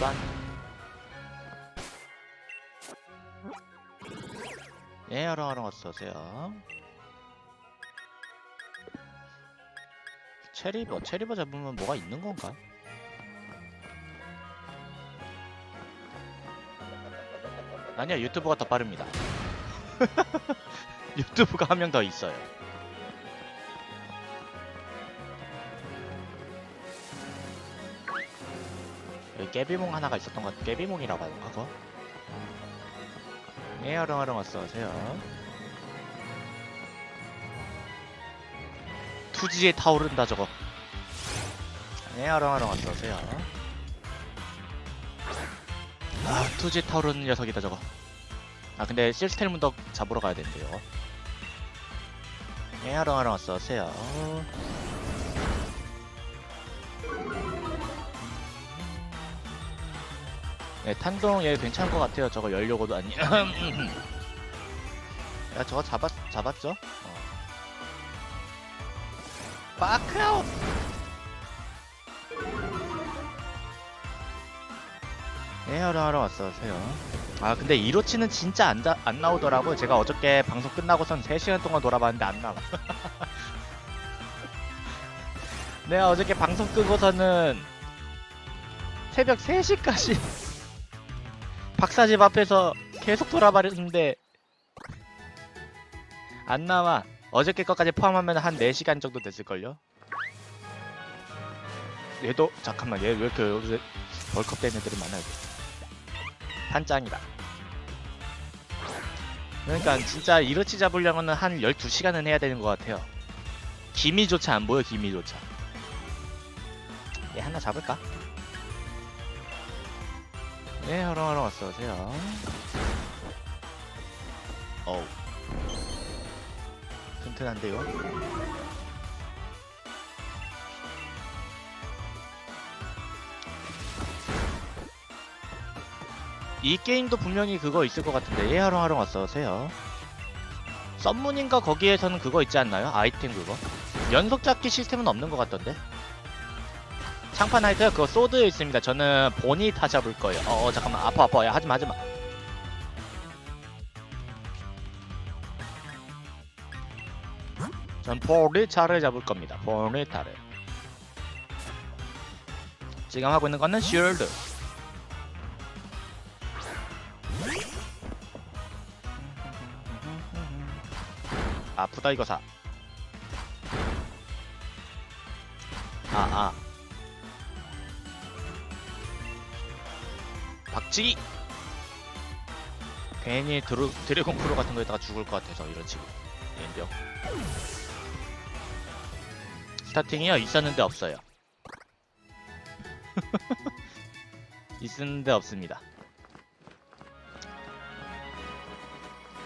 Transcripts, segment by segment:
짠. 예, 하렁하렁 어서오세요. 체리버, 체리버 잡으면 뭐가 있는 건가? 아니야, 유튜브가 더 빠릅니다. 유튜브가 한 명 더 있어요. 여기 깨비몽 하나가 있었던 것 같아. 깨비몽이라고 하던가, 그거? 예, 하렁하렁 어서오세요. 투지에 타오른다, 저거. 예, 하렁하렁 어서오세요. 아, 투지에 타오르는 녀석이다, 저거. 아, 근데 실스텔 문덕 잡으러 가야 된대요. 예, 하렁하렁 어서오세요. 네, 탄동 얘 괜찮은 것 같아요. 저거 열려고도 아니. 야, 저거 잡았 잡았죠? 어. 빠크아웃. 네, 하러 하러 왔어세요. 아, 근데 이로치는 진짜 안, 자, 안 나오더라고요. 제가 어저께 방송 끝나고선 3시간 동안 돌아봤는데 안 나와. 내가 어저께 방송 끄고서는 새벽 3시까지 박사집 앞에서 계속 돌아봤는데 안 나와. 어저께 것까지 포함하면 한 4시간 정도 됐을걸요? 얘도 잠깐만 얘 왜 이렇게 요새 벌컥 된 애들이 많아요 한짱이다 그러니까 진짜 이로치 잡으려면 한 12시간은 해야 되는 것 같아요 기미조차 안 보여 기미조차 얘 하나 잡을까? 네, 하렁하렁 어서오세요. 어우. 튼튼한데요? 이 게임도 분명히 그거 있을 것 같은데, 예, 하렁하렁 어서오세요. 썸문인가 거기에서는 그거 있지 않나요? 아이템 그거? 연속 잡기 시스템은 없는 것 같던데? 창판 하이트 그거 소드 있습니다. 저는 본이 다 잡을 거예요. 어, 어 잠깐만 아파 아파 야 하지마 하지마. 전 포리타를 잡을 겁니다. 포리타를. 지금 하고 있는 거는 쉴드. 아프다 이거 사. 아 아. 박치기! 괜히 드루, 드래곤 프로 같은 거에다가 죽을 것 같아서 이런 식으로. 연병. 스타팅이요? 있었는데 없어요. 있었는데 없습니다.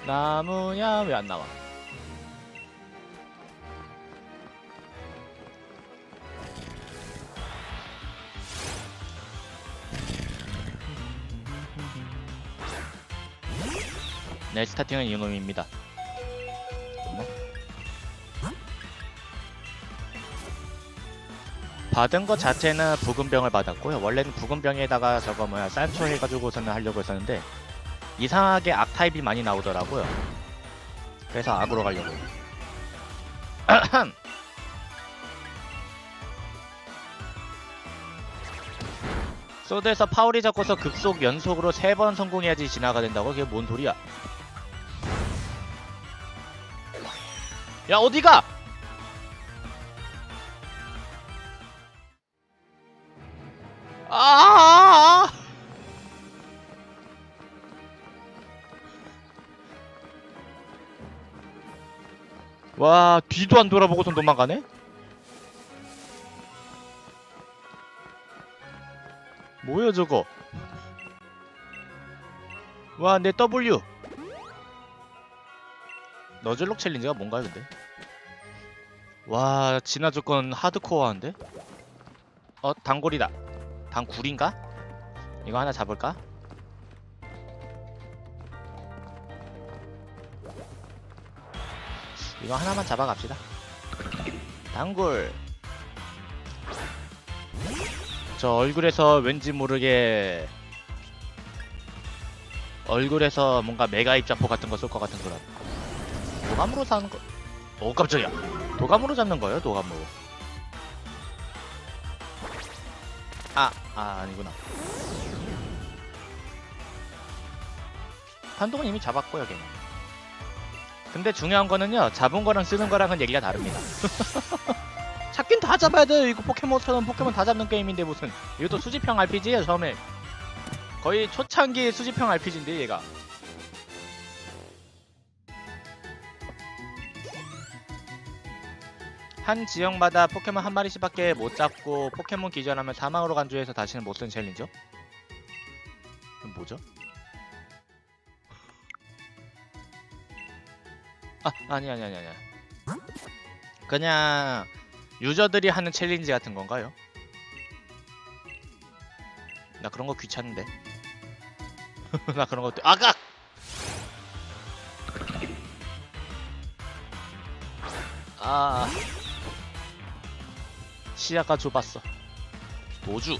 나무야 왜 안 나와 네, 스타팅은 이놈입니다. 받은 것 자체는 부금병을 받았고요. 원래는 부금병에다가 저거 뭐야 쌀초 해가지고서는 하려고 했었는데 이상하게 악 타입이 많이 나오더라고요. 그래서 악으로 가려고. 소드에서 파울이 잡고서 급속 연속으로 세번 성공해야지 진화가 된다고? 그게 뭔 소리야? 야 어디가? 아! 와 뒤도 안 돌아보고서 도망가네? 뭐야 저거? 와 내 W 너즐록 챌린지가 뭔가요 근데? 와 진화 조건 하드코어한데? 어 단골이다 단굴인가? 이거 하나 잡을까? 이거 하나만 잡아갑시다 단굴 저 얼굴에서 왠지 모르게 얼굴에서 뭔가 메가 입자포 같은 거 쏠 것 같은 그런 도감으로 사는 거. 오 깜짝이야. 도감으로 잡는 거예요, 도감으로. 아, 아 아니구나. 판독은 이미 잡았고요, 걔는. 근데 중요한 거는요, 잡은 거랑 쓰는 거랑은 얘기가 다릅니다. 잡긴 다 잡아야 돼요. 이거 포켓몬처럼 포켓몬 다 잡는 게임인데 무슨. 이것도 수집형 RPG예요, 처음에. 거의 초창기 수집형 RPG인데 얘가. 한 지역마다 포켓몬 한 마리씩밖에 못 잡고 포켓몬 기절하면 사망으로 간주해서 다시는 못 쓰는 챌린저? 이건 뭐죠? 아 아니 아니 아니 아니 그냥 유저들이 하는 챌린지 같은 건가요? 나 그런 거 귀찮은데 나 그런 것도 아까 아 시야가 좁았어. 도주.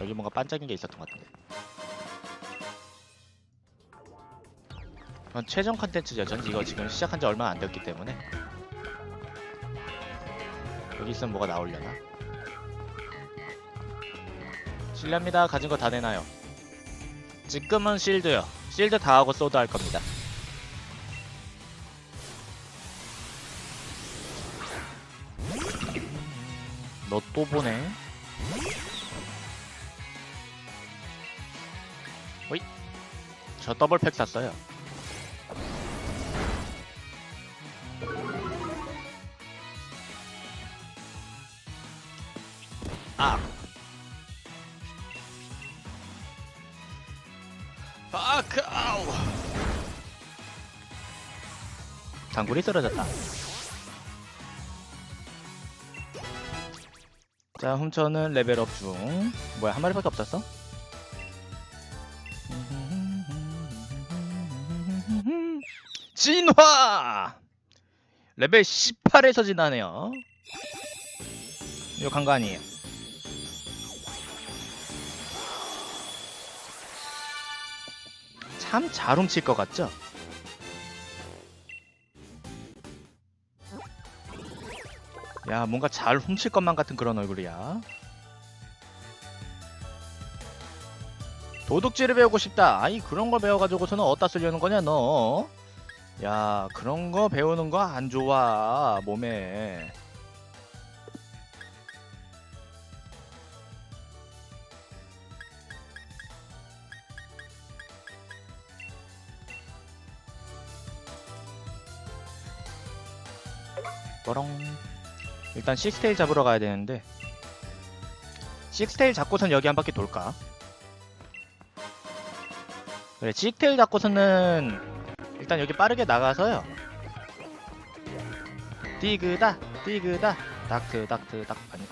여기 뭔가 반짝인 게 있었던 것 같은데. 이건 최종 컨텐츠죠. 전 이거 지금 시작한 지 얼마 안 됐기 때문에. 여기 있으면 뭐가 나오려나? 실례합니다. 가진 거 다 내놔요. 지금은 실드요. 실드 다 하고 소드 할 겁니다 또 보네. 어이. 저 더블 팩 샀어요. 아. 파크 아우. 당굴이 쓰러졌다 자 훔쳐는 레벨업 중 뭐야 한 마리밖에 없었어? 진화 레벨 18에서 진화네요 이거 간거 아니에요 참 잘 훔칠 것 같죠? 야 뭔가 잘 훔칠 것만 같은 그런 얼굴이야. 도둑질을 배우고 싶다. 아이 그런 걸 배워가지고서는 어디다 쓰려는 거냐 너? 야 그런 거 배우는 거 안 좋아 몸에. 뽀롱 일단 식스테일 잡으러 가야 되는데. 식스테일 잡고선 여기 한 바퀴 돌까? 그래 식스테일 잡고서는 일단 여기 빠르게 나가서요. 디그다 디그다 다크 다크 다크 아니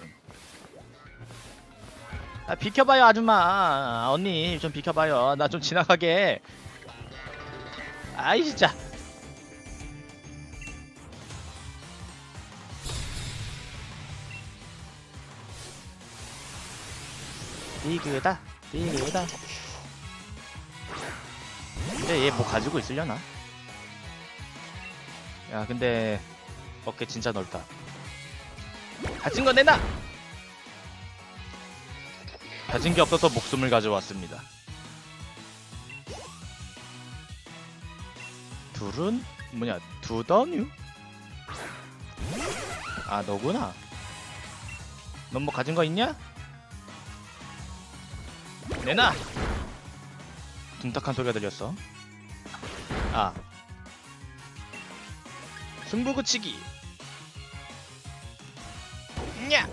아 비켜봐요 아줌마. 언니 좀 비켜봐요. 나 좀 지나가게. 아이 진짜 디그다 디그다 근데 얘 뭐 가지고 있으려나? 야 근데 어깨 진짜 넓다 가진 거 내놔! 가진 게 없어서 목숨을 가져왔습니다 둘은 뭐냐 두더뉴? 아 너구나 넌 뭐 가진 거 있냐? 내놔! 둔탁한 소리가 들렸어. 아. 승부구치기. 냐!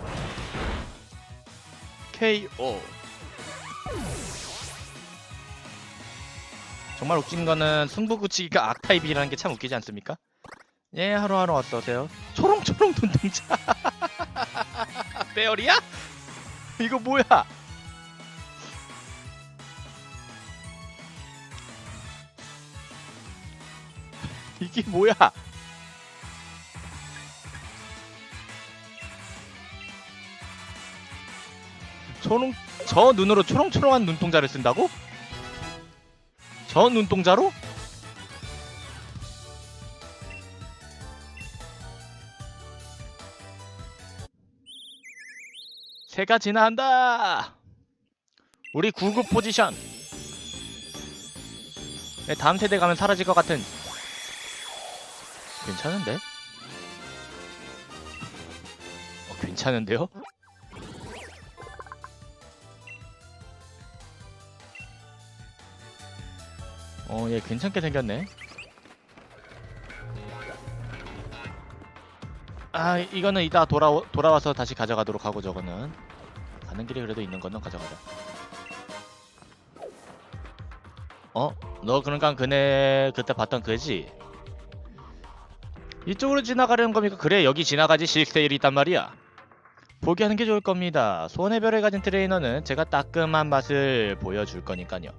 KO. 정말 웃긴 거는 승부구치기가 악타입이라는 게 참 웃기지 않습니까? 예, 하루하루 어서오세요. 초롱초롱 눈동자. 배열이야? 이거 뭐야? 이게 뭐야? 초롱 저 눈으로 초롱초롱한 눈동자를 쓴다고? 저 눈동자로? 새가 지나간다. 우리 구급 포지션. 네, 다음 세대 가면 사라질 것 같은 괜찮은데? 어, 괜찮은데요? 어, 얘 괜찮게 생겼네. 아, 이거는 이따 돌아 돌아와서 다시 가져가도록 하고 저거는 가는 길에 그래도 있는 거는 가져가자. 어? 너 그러니까 그네 그때 봤던 그지? 이쪽으로 지나가려는 겁니까? 그래 여기 지나가지 실세일이 있단 말이야. 포기하는 게 좋을 겁니다. 소원의 별을 가진 트레이너는 제가 따끔한 맛을 보여줄 거니까요.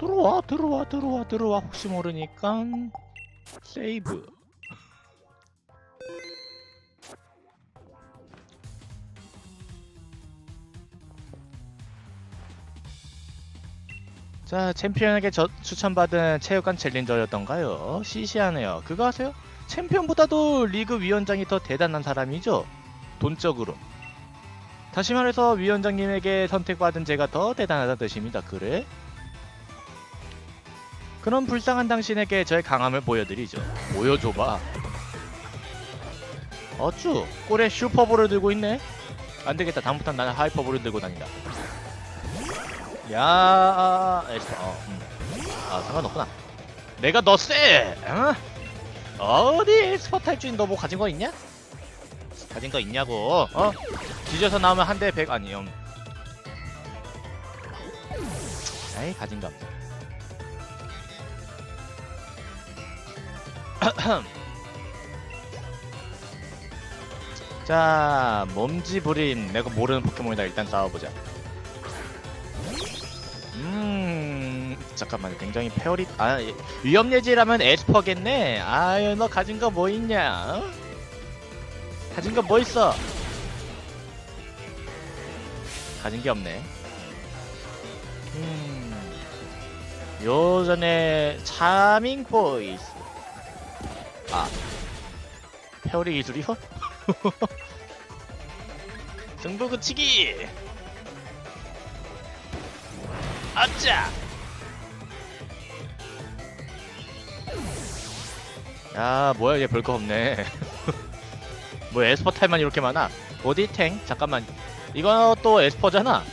들어와 들어와 들어와 들어와 혹시 모르니까 세이브 자 챔피언에게 저, 추천받은 체육관 챌린저였던가요? 시시하네요 그거 아세요? 챔피언보다도 리그 위원장이 더 대단한 사람이죠 돈적으로 다시 말해서 위원장님에게 선택받은 제가 더 대단하다는 뜻입니다 그래? 그런 불쌍한 당신에게 저의 강함을 보여드리죠. 보여줘봐. 어쭈, 꼴에 슈퍼볼을 들고 있네. 안 되겠다. 다음부터는 나는 하이퍼볼을 들고 다닌다. 야, 에스터. 어, 음. 아, 상관없구나. 내가 너 쎄! 어? 어디 스포 탈 주인 너 뭐 가진 거 있냐? 가진 거 있냐고? 어? 뒤져서 나오면 한대백 아니요. 에이, 가진 거 없어. 자, mom지부린 내가 모르는 포켓몬이다. 일단 싸워보자. 음, 잠깐만. 굉장히 페어리 아 위험 예지라면 에스퍼겠네. 아유, 너 가진 거 뭐 있냐? 어? 가진 거 뭐 있어? 가진 게 없네. 음, 요전에 차밍 보이스. 아 페어리 기술이요? 승부 그치기 아짜 야 뭐야 얘 별거 없네. 뭐 에스퍼 타입만 이렇게 많아? 어디 탱? 잠깐만. 이거 또 에스퍼잖아.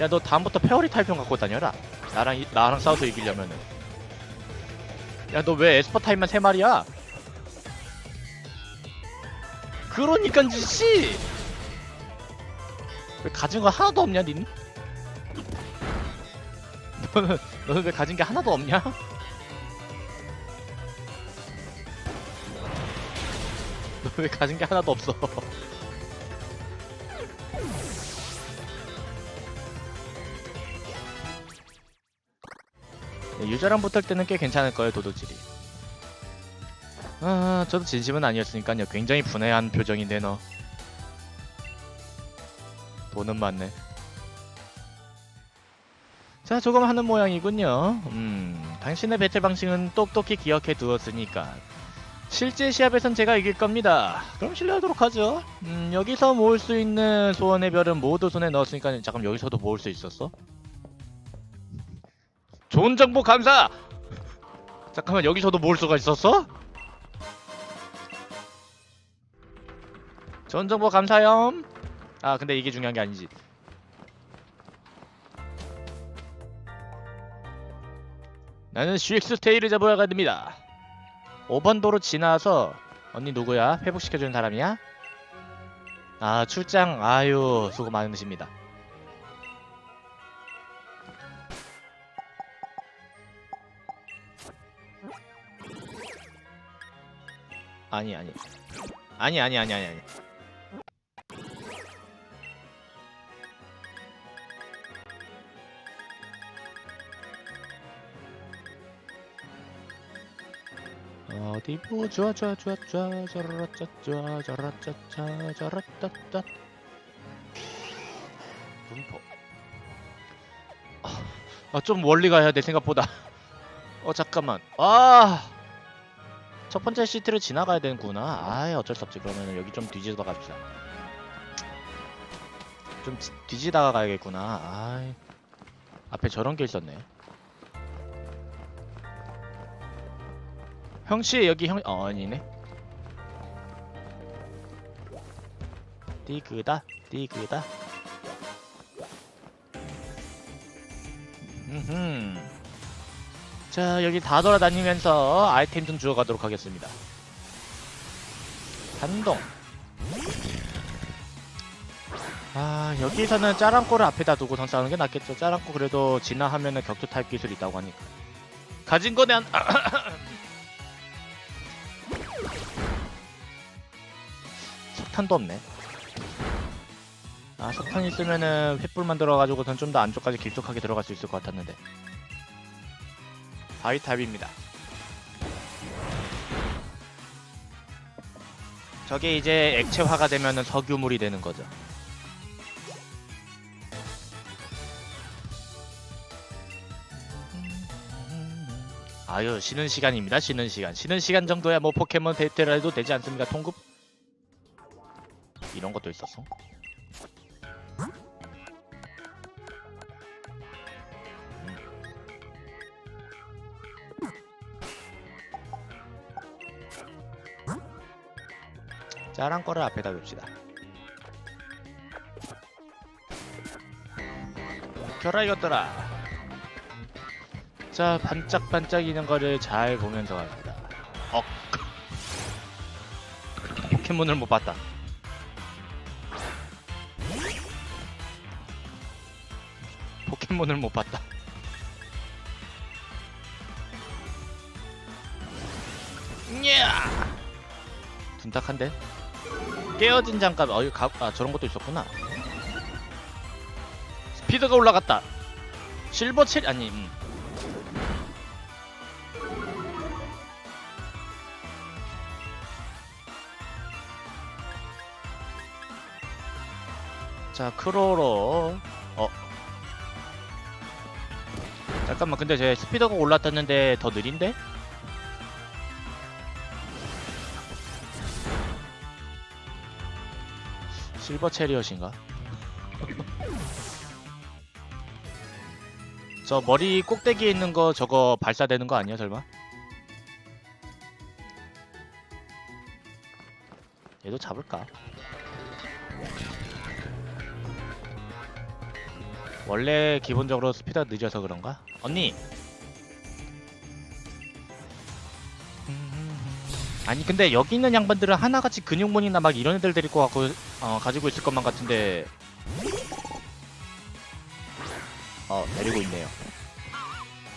야 너 다음부터 페어리 타입형 갖고 다녀라. 나랑 이- 나랑 싸워서 이기려면은. 야 너 왜 에스퍼 타임만 세 마리야? 그러니까 지씨 왜 가진 거 하나도 없냐 닌? 너는 너는 왜 가진 게 하나도 없냐? 너 왜 가진 게 하나도 없어? 네, 유저랑 붙을 때는 꽤 괜찮을 거예요 도둑질이 아 저도 진심은 아니었으니까요 굉장히 분해한 표정인데 너 돈은 많네 자 조금 하는 모양이군요 음 당신의 배틀 방식은 똑똑히 기억해 두었으니까 실제 시합에선 제가 이길 겁니다 그럼 실례하도록 하죠 음 여기서 모을 수 있는 소원의 별은 모두 손에 넣었으니까 잠깐 여기서도 모을 수 있었어? 좋은 정보 감사. 잠깐만 여기서도 모을 수가 있었어? 좋은 정보 감사염. 아 근데 이게 중요한 게 아니지. 나는 GX 스테이를 잡으러 됩니다. 5번 도로 지나서 언니 누구야? 회복시켜주는 사람이야? 아 출장 아유 수고 많으십니다. 아니 아니 아니 아니 아니 아니 아니 어디 보자 좌좌좌좌 저라짜짜 저라짜짜 저라짜짜 분포. 아좀 멀리 가야 돼 생각보다. 어 잠깐만. 아! 첫 번째 시트를 지나가야 되는구나. 아이 어쩔 수 없지. 그러면은 여기 좀 뒤지다 갑시다. 좀 지- 뒤지다가 가야겠구나. 아이 앞에 저런 게 있었네 형씨 여기 형 어, 아니네. 디그다 디그다. 음흠. 자 여기 다 돌아다니면서 아이템 좀 주워가도록 하겠습니다. 한동. 아 여기서는 짜랑꼬를 앞에다 두고선 싸우는 게 낫겠죠. 짜랑꼬 그래도 진화하면은 격투 타입 기술이 있다고 하니까. 가진 거에 한 석탄도 없네. 아 석탄 있으면은 횃불 만들어가지고선 좀 더 안쪽까지 길쭉하게 들어갈 수 있을 것 같았는데. 바위 타입입니다. 저게 이제 액체화가 되면은 석유물이 되는 거죠. 아유 쉬는 시간입니다 쉬는 시간. 쉬는 시간 정도야 뭐 포켓몬 데이트를 해도 되지 않습니까 통급 이런 것도 있었어? 음. 짜란 거를 앞에다 둡시다. 켜라 이것들아. 자 반짝반짝이는 거를 잘 보면서 갑니다. 억. 포켓몬을 못 봤다 포켓몬을 못 봤다. 냐 둔탁한데? 깨어진 장갑 어이 가, 아 저런 것도 있었구나. 스피드가 올라갔다. 실버 체 아니 음. 자 크로로 잠깐만 근데 제 스피드가 올랐다는데 더 느린데? 실버 체리엇인가? 저 머리 꼭대기에 있는 거 저거 발사되는 거 아니야 설마? 얘도 잡을까? 원래 기본적으로 스피드가 늦어서 그런가? 언니! 아니 근데 여기 있는 양반들은 하나같이 근육몬이나 막 이런 애들 데리고 갖고 어, 가지고 있을 것만 같은데 어 데리고 있네요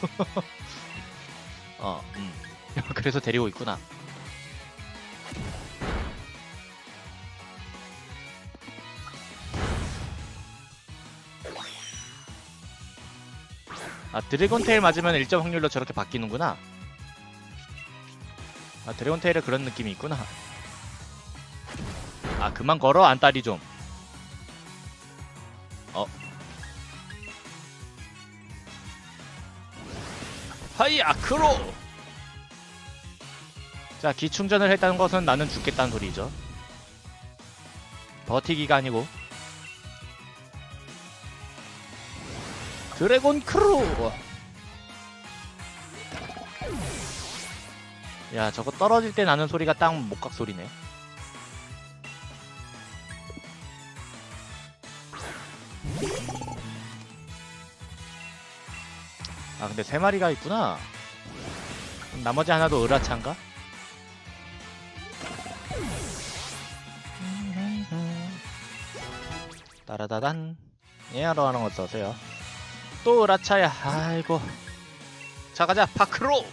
어 음. 그래서 데리고 있구나 아 드래곤 테일 맞으면 1점 확률로 저렇게 바뀌는구나. 아 드래곤 테일에 그런 느낌이 있구나. 아 그만 걸어 안딸이 좀. 어. 하이 아크로! 자 기충전을 했다는 것은 나는 죽겠다는 소리죠. 버티기가 아니고 드래곤 크루 야 저거 떨어질 때 나는 소리가 딱 목각 소리네 아 근데 세 마리가 있구나 나머지 하나도 으라차인가? 따라다단 예하러 하는 거 어떠세요? 또 으라차야. 아이고. 자 가자. 파크로.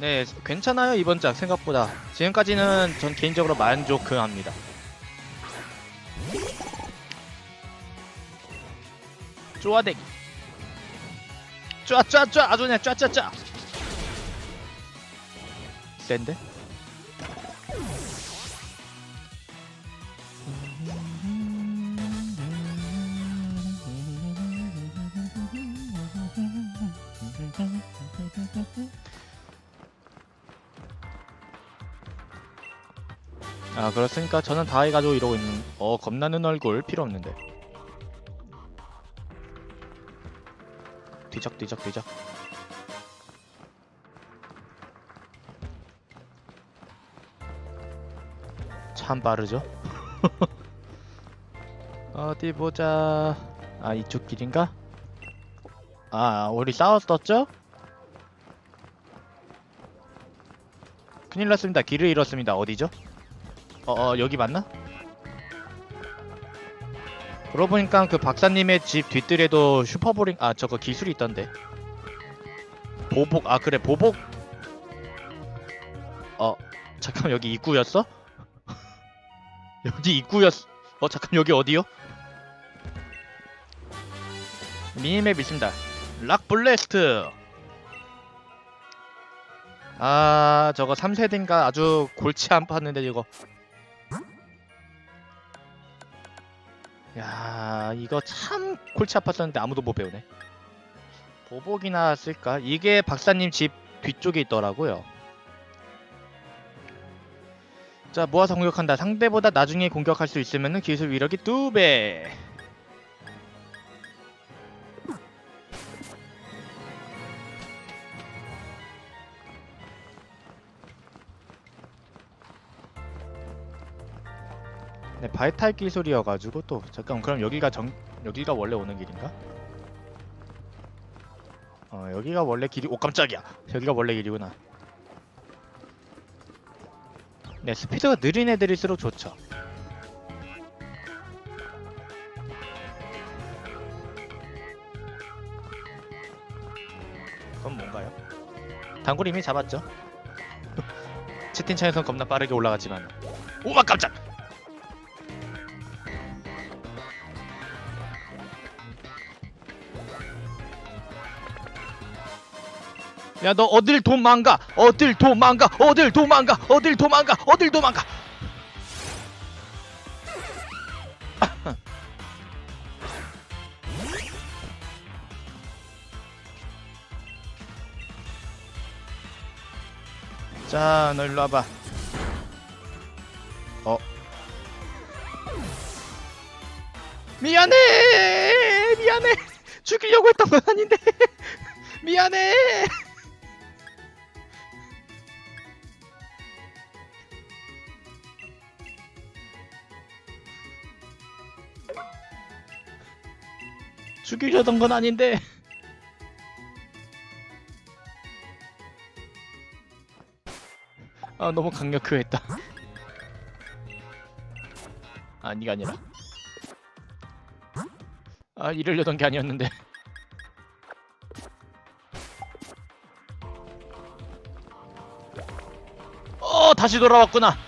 네 괜찮아요 이번 작 생각보다. 지금까지는 전 개인적으로 만족합니다. 쪼아대기. 쪼아쪼아쪼아. 아주 그냥 쪼아쪼아쪼아. 센데? 그렇으니까 저는 다 해가지고 이러고 있는 어 겁나는 얼굴 필요 없는데. 뒤적 뒤적 뒤적. 참 빠르죠? 어디 보자. 아 이쪽 길인가? 아 우리 싸웠었죠? 큰일 났습니다. 길을 잃었습니다. 어디죠 어, 어 여기 맞나? 그러고 보니까 그 박사님의 집 뒤뜰에도 슈퍼보링 아 저거 기술이 있던데 보복 아 그래 보복 어 잠깐 여기 입구였어? 여기 입구였어 어 잠깐 여기 어디요? 미니맵 있습니다 락 블래스트 아 저거 3세대인가 아주 골치 안 팠는데 이거 야 이거 참 골치 아팠었는데 아무도 못 배우네. 보복이나 쓸까? 이게 박사님 집 뒤쪽에 있더라고요. 자 모아서 공격한다. 상대보다 나중에 공격할 수 있으면 기술 위력이 2배 바이탈 기술이어가지고 또 잠깐 그럼 여기가 정 여기가 원래 오는 길인가? 어 여기가 원래 길이 오 깜짝이야. 여기가 원래 길이구나. 네 스피드가 느린 애들일수록 좋죠. 그건 뭔가요? 단골 이미 잡았죠? 채팅창에선 겁나 빠르게 올라갔지만. 오마 깜짝 야 너 어딜 도망가? 어딜 도망가? 어딜 도망가? 어딜 도망가? 어딜 도망가? 자 너 일로 와봐. 어. 미안해. 미안해. 죽이려고 했던 건 아닌데. 미안해 죽이려던 건 아닌데. 아 너무 강력했다. 아 니가 아니라. 아 이러려던 게 아니었는데. 어 다시 돌아왔구나.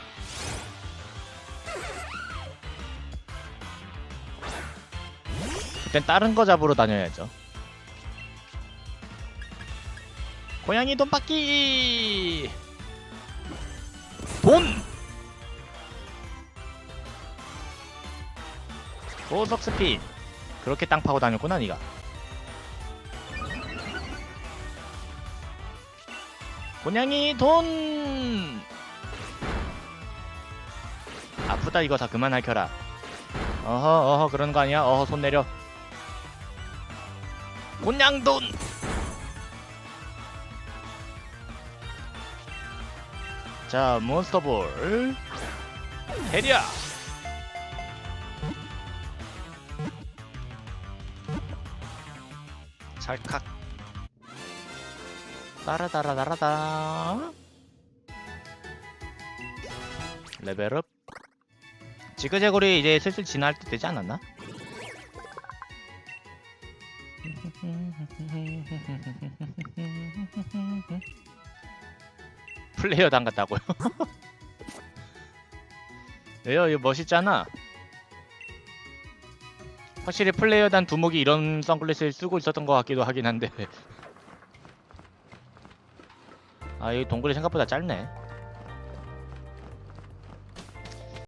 그땐 다른 거 잡으러 다녀야죠. 고양이 돈 받기! 돈! 고속 스핀. 그렇게 땅 파고 다녔구나, 니가. 고양이 돈! 아프다, 이거 다 그만 할 켜라. 어허, 어허, 그런 거 아니야? 어허, 손 내려. 곤양돈. 자 몬스터볼. 해리야. 찰칵. 따라따라따라따 레벨업. 지그재글이 이제 슬슬 진화할 때 되지 않았나? 플레이어 당 같다고요? 왜요? 이거 멋있잖아. 확실히 플레이어 단 두목이 이런 선글라스를 쓰고 있었던 것 같기도 하긴 한데. 아, 이 동굴이 생각보다 짧네.